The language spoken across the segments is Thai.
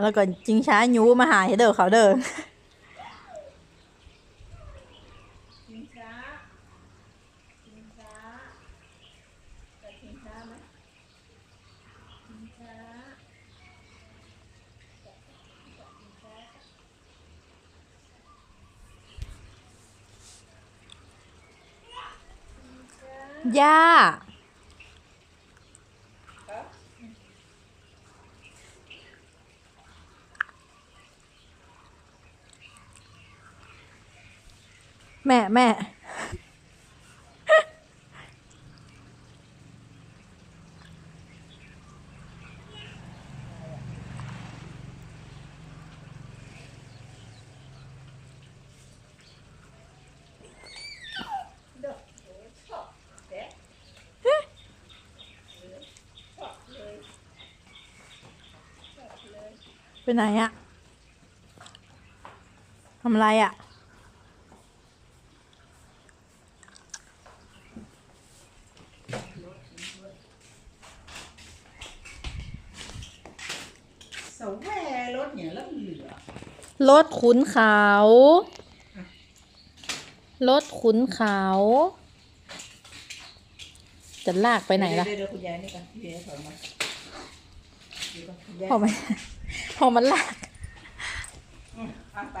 แล้วก็จิงช้ายูมาหาให้เด้อเขาเด้อชิงช้าชิงช้าแต่ชิงช้าไหมชิงช้า ย่า แม่แม่ เด้อโอ้ชอบแดะชอบเลยชอ บเลยไปไหนอะทำอะไรอะ สาวแวรถเนี่ยแล้วเหลือรถขุนเขารถขุนเขา จะลากไปไหนล่ะเดี๋ยวเดี๋ยวคุณยายนี่กันคุณยายถอยมาเดี๋ยวก่อนคุณยายพอมันพอมันลากอืมเอาไป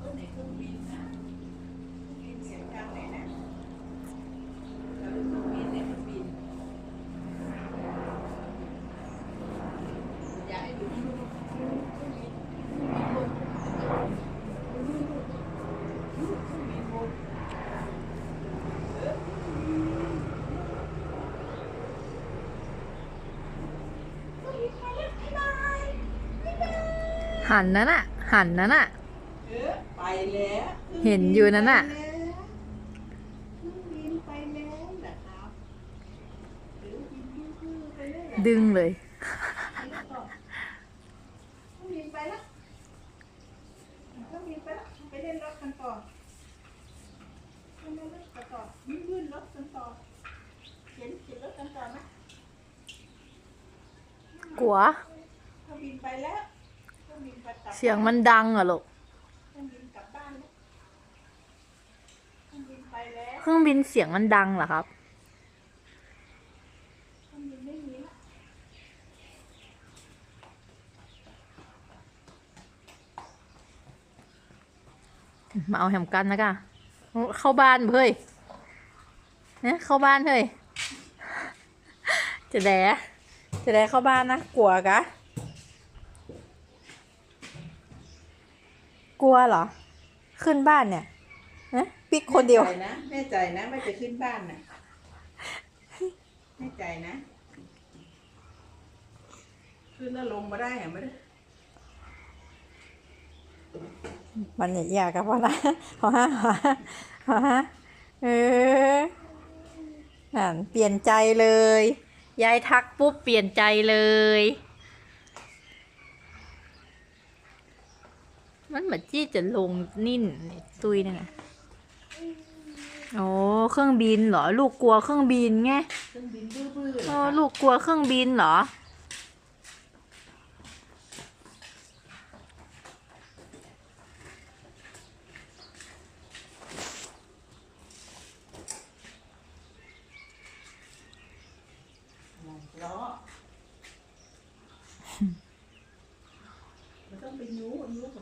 ต้นไหนเครื่องบินนะเครื่องบินเสียงดังไหนนะแล้วเครื่องบินเนี่ยเครื่องบินอยากให้ดูเครื่องบินเครื่องบินบนเออเครื่องบินมาแล้วบ๊ายบายบ๊ายบาย หันนั่นอะหันนั่นอะเออไปแล้วเห็นอยู่นั่นน่ะเครื่องบินไปแล้วนะครับเครื่องบินดื้อๆไปแล้วเหรอดึงเลยเครื่องบินไปแล้วเครื่องบินไปแล้วไปเล่นรถกันต่อไปเล่นรถกันต่อยื่นรถกันต่อเข็นเข็นรถกันต่อไหมกลัวเครื่องบินไปแล้ว เสียงมันดังอะลูกเครื่องบินกลับบ้านแล้วเครื่องบินไปแล้วเครื่องบินเสียงมันดังเหรอครับเครื่องบินไม่มีแล้วมาเอาแฮมกันนะกะเข้าบ้านเฮ้ยเนี่ยเข้าบ้านเฮ้ยจะแดจะแดเข้าบ้านนะกลัวกะ กลัวเหรอ ขึ้นบ้านเนี่ยนะปิกคนเดียว แน่ใจนะแน่ใจนะไม่จะขึ้นบ้านน่ะแน่ใจนะ ขึ้นแล้วลงมาได้เหรอไม่ได้มันอย่าอยากกับพ่อนะพอฮะพอฮะพอฮะเออนั่นเปลี่ยนใจเลย ยายทักปุ๊บเปลี่ยนใจเลย มันเหมือนจี้จะลงนิ่นตุยนี่ยนะโอ้เครื่องบินเหรอ ลูกกลัวเครื่องบินไงเครื่องบินบื้อๆโอ้ลูกกลัวเครื่องบินเหรอล้อมันต้องไปยูยูกับแฟนหรอกอีกหน่อยก็นั่งอีกหน่อย